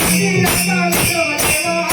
Ich bin so ein you.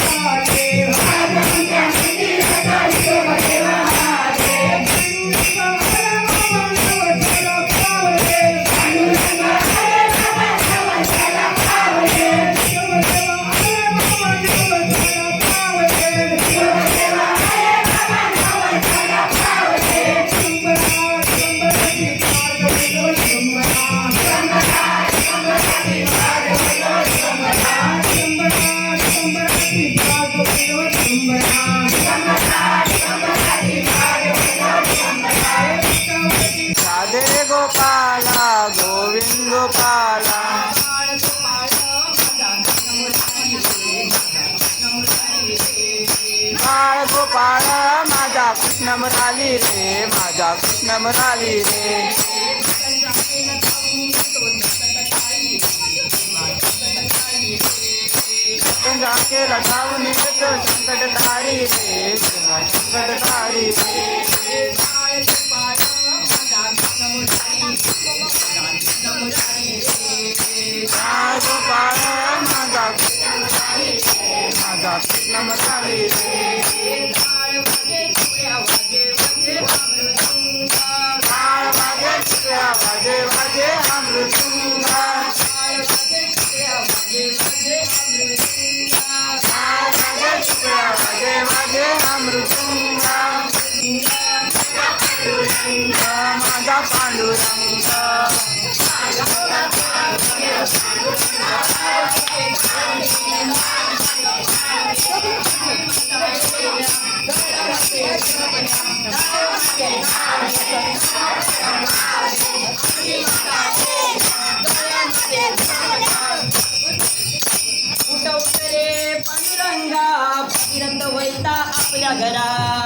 Murali रे माझा कृष्ण मुराली रे। केला धावून संकट तारी रे संकट तारी रे माझा माझा रे माझा पांडुरंग. उठवतरे पांडुरंगा. भगीरथ वैता आपल्या घरा